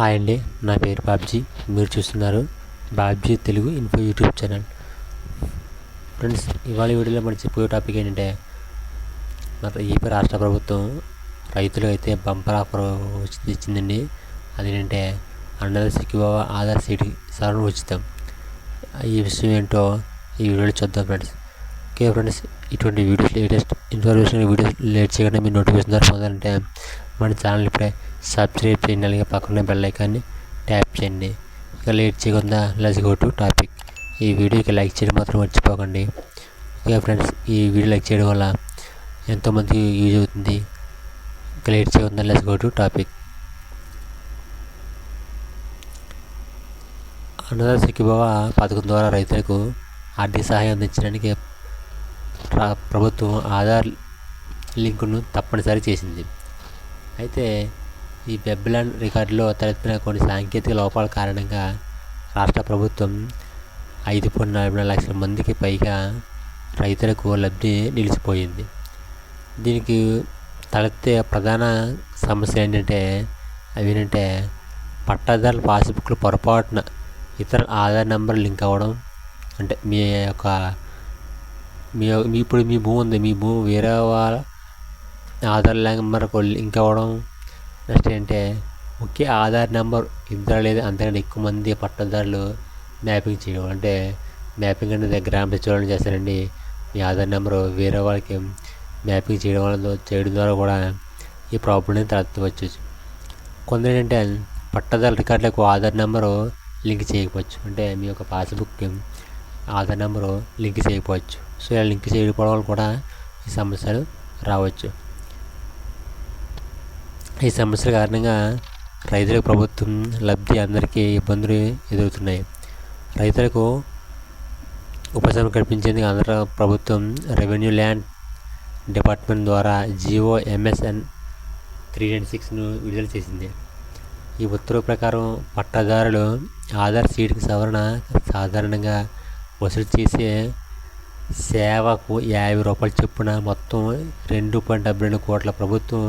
Hi అండి నా పేరు బాబ్జీ. మీరు చూస్తున్నారు Babji Telugu info YouTube channel. Friends ఇవాళ వీడియోలో మనం చెప్పే టాపిక్ ఏంటంటే మన ఏపీ రాష్ట్ర ప్రభుత్వం రైతులు అయితే బంపర్ ఆఫర్ ఇచ్చిందండి. అదేంటంటే అన్నద సిక్కిబావ ఆధార్ సీట్ సవరణ ఉచితం. ఈ విషయం ఏంటో ఈ వీడియోలో చూద్దాం ఫ్రెండ్స్. ఓకే ఫ్రెండ్స్ ఇటువంటి videos latest information videos late చేయకుండా మీరు నోటిఫికేషన్ ద్వారా పొందాలంటే మన ఛానల్ ఇప్పుడే సబ్స్క్రైబ్ చేయండి అలాగే పక్కన బెల్ ఐకాన్ని ట్యాప్ చేయండి. ఇక లేట్ చేయకుండా లెట్స్ గో టు టాపిక్ ఈ వీడియోకి లైక్ చేయడం మాత్రం మర్చిపోకండి. ఓకే ఫ్రెండ్స్ ఈ వీడియో లైక్ చేయడం వల్ల ఎంతోమందికి యూజ్ అవుతుంది. ఇక లేట్ చేయకుండా లెట్స్ గో టు టాపిక్ అన్నదా సిక్కిబావ పథకం ద్వారా రైతులకు ఆర్థిక సహాయం అందించడానికి ప్రభుత్వం ఆధార్ లింకును తప్పనిసరి చేసింది. అయితే ఈ వెబ్లాండ్ రికార్డులో తలెత్తిన కొన్ని సాంకేతిక లోపాల కారణంగా రాష్ట్ర ప్రభుత్వం ఐదు పాయింట్ నలభై నాలుగు లక్షల మందికి పైగా రైతులకు లబ్ధి నిలిచిపోయింది. దీనికి తలెత్తే ప్రధాన సమస్య ఏంటంటే అవి ఏంటంటే పట్టాదారుల పాస్బుక్లు పొరపాటున ఇతర ఆధార్ నెంబర్ లింక్ అవ్వడం అంటే మీ యొక్క మీ మీ ఇప్పుడు మీ భూమి ఉంది మీ భూమి వేరే వాళ్ళ ఆధార్ నెంబర్కు లింక్ అవ్వడం నెక్స్ట్ ఏంటంటే ముఖ్య ఆధార్ నెంబర్ ఇద్దరు లేదు అంతకంటే ఎక్కువ మంది పట్టదారులు మ్యాపింగ్ చేయడం. అంటే మ్యాపింగ్ అనేది గ్రామ సచివాలయం చేస్తారండి. మీ ఆధార్ నెంబరు వేరే వాళ్ళకి మ్యాపింగ్ చేయడం వల్ల చేయడం ద్వారా కూడా ఈ ప్రాబ్లం తలెత్తవచ్చు. కొందరు ఏంటంటే పట్టదారు రికార్డులకు ఆధార్ నెంబరు లింక్ చేయకపోవచ్చు. అంటే మీ యొక్క పాస్బుక్కి ఆధార్ నెంబరు లింక్ చేయకపోవచ్చు. సో ఇలా లింక్ చేయకపోవడం వల్ల కూడా ఈ సమస్యలు రావచ్చు. ఈ సమస్యల కారణంగా రైతులకు ప్రభుత్వం లబ్ధి అందరికీ ఇబ్బందులు ఎదురుతున్నాయి రైతులకు ఉపశమనం కల్పించేందుకు ఆంధ్ర ప్రభుత్వం రెవెన్యూ ల్యాండ్ డిపార్ట్మెంట్ ద్వారా జియో ఎంఎస్ఎన్ త్రీ నైన్ సిక్స్ను విడుదల చేసింది. ఈ ఉత్తర్వు ప్రకారం పట్టాదారులు ఆధార్ సీటుకి సవరణ సాధారణంగా వసూలు చేసే సేవకు యాభై రూపాయల చొప్పున మొత్తం రెండు పాయింట్ డెబ్బై రెండు కోట్ల ప్రభుత్వం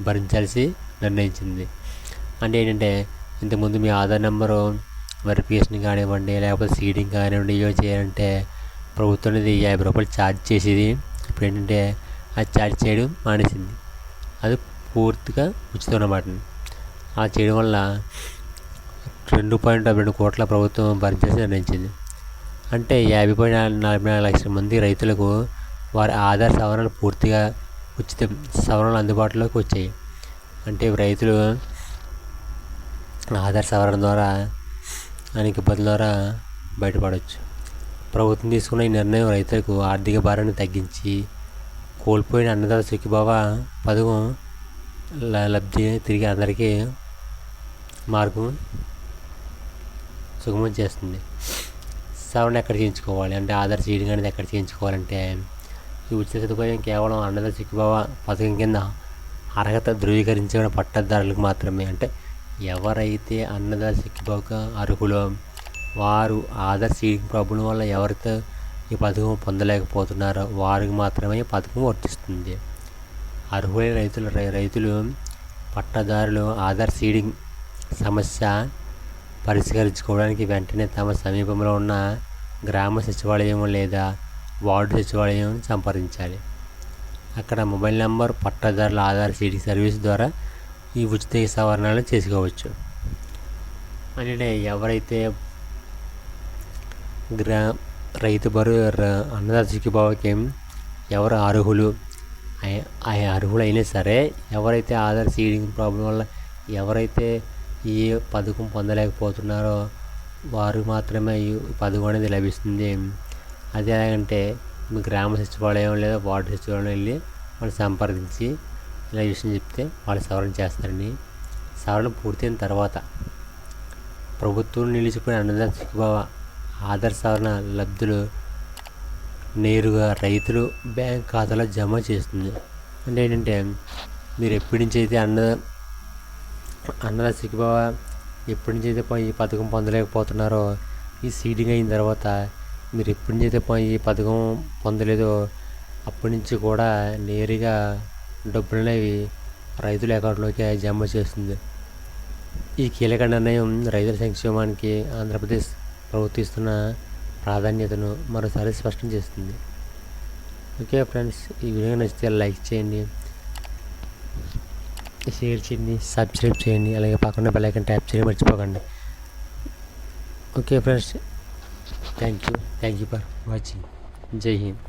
భరించాల్సి నిర్ణయించింది. అంటే ఏంటంటే ఇంతకుముందు మీ ఆధార్ నెంబరు వెరిఫికేషన్ కానివ్వండి లేకపోతే సీడింగ్ కానివ్వండి ఏవో చేయాలంటే ప్రభుత్వం అనేది యాభై రూపాయలు ఛార్జ్ చేసేది. ఇప్పుడు ఏంటంటే అది ఛార్జ్ చేయడం మానేసింది. అది పూర్తిగా ఉచితం అన్నమాట ఆ చేయడం వల్ల రెండు పాయింట్ డెబ్బై రెండు కోట్ల ప్రభుత్వం భరించాల్సి నిర్ణయించింది. అంటే యాభై పాయింట్ నలభై నాలుగు లక్షల మంది రైతులకు వారి ఆధార్ సవరణలు పూర్తిగా ఉచితం సవరణలు అందుబాటులోకి వచ్చాయి. అంటే రైతులు ఆధార్ సవరణ ద్వారా అనేక ఇబ్బందుల ద్వారా బయటపడవచ్చు ప్రభుత్వం తీసుకున్న ఈ నిర్ణయం రైతులకు ఆర్థిక భారాన్ని తగ్గించి కోల్పోయిన అన్నదాత సుఖీభావ పథకం ల- లబ్ధి తిరిగి అందరికీ మార్గం సుగమం చేస్తుంది. సవరణ ఎక్కడ చేయించుకోవాలి? అంటే ఆధార్ చేయడం అనేది ఎక్కడ చేయించుకోవాలంటే ఈ ఉచిత సదుపాయం కేవలం అన్నదాత చిక్కుబావ పథకం కింద అర్హత ధృవీకరించిన పట్టదారులకు మాత్రమే. అంటే ఎవరైతే అన్నదా సిక్కుబావుగా అర్హులో వారు ఆధార్ సీడింగ్ ప్రాబ్లం వల్ల ఎవరితో ఈ పథకం పొందలేకపోతున్నారో వారికి మాత్రమే పథకం వర్తిస్తుంది. అర్హులైన రైతులు రై- రైతులు పట్టదారులు ఆధార్ సీడింగ్ సమస్య పరిష్కరించుకోవడానికి వెంటనే తమ సమీపంలో ఉన్న గ్రామ సచివాలయం లేదా వార్డు సచివాలయం సంప్రదించాలి. అక్కడ మొబైల్ నెంబర్ పట్టాదారుల ఆధార్ సీడింగ్ సర్వీస్ ద్వారా ఈ ఉచిత సవరణలు చేసుకోవచ్చు. అంటే ఎవరైతే గ్రా రైతు బరు ర- అన్నదాత సిక్కిబావకి ఎవరు అర్హులు అర్హులైనా ఆ సరే ఎవరైతే ఆధార్ సీడింగ్ ప్రాబ్లం వల్ల ఎవరైతే ఈ పథకం పొందలేకపోతున్నారో వారు మాత్రమే ఈ పథకం అనేది లభిస్తుంది. అది ఎలాగంటే మీ గ్రామ సచివాలయం లేదా వార్డు సచివాలయం వెళ్ళి వాళ్ళు సంప్రదించి ఇలా విషయం చెప్తే వాళ్ళు సవరణ చేస్తారని. సవరణ పూర్తయిన తర్వాత ప్రభుత్వం నిలిచిపోయిన అన్నదాత సిక్కిబావ ఆధార్ సవరణ లబ్ధులు నేరుగా రైతులు బ్యాంక్ ఖాతాలో జమ చేస్తుంది. అంటే ఏంటంటే మీరు ఎప్పటి నుంచి అయితే అన్న అన్నదాత సిక్కిబావ ఎప్పటి నుంచి అయితే ఈ పథకం పొందలేకపోతున్నారో ఈ సీడింగ్ అయిన తర్వాత మీరు ఎప్పటి నుంచి ఈ పథకం పొందలేదో అప్పటి నుంచి కూడా నేరుగా డబ్బులు అనేవి రైతుల అకౌంట్లోకి జమ చేస్తుంది. ఈ కీలక నిర్ణయం రైతుల సంక్షేమానికి ఆంధ్రప్రదేశ్ ప్రవర్తిస్తున్న ప్రాధాన్యతను మరోసారి స్పష్టం చేస్తుంది. ఓకే ఫ్రెండ్స్ ఈ వీడియో నచ్చితే లైక్ చేయండి షేర్ చేయండి సబ్స్క్రైబ్ చేయండి అలాగే పక్కన బెల్ ఐకన్ ట్యాప్ చేయడం మర్చిపోకండి. Okay friends thank you. Thank you for watching Jai Hind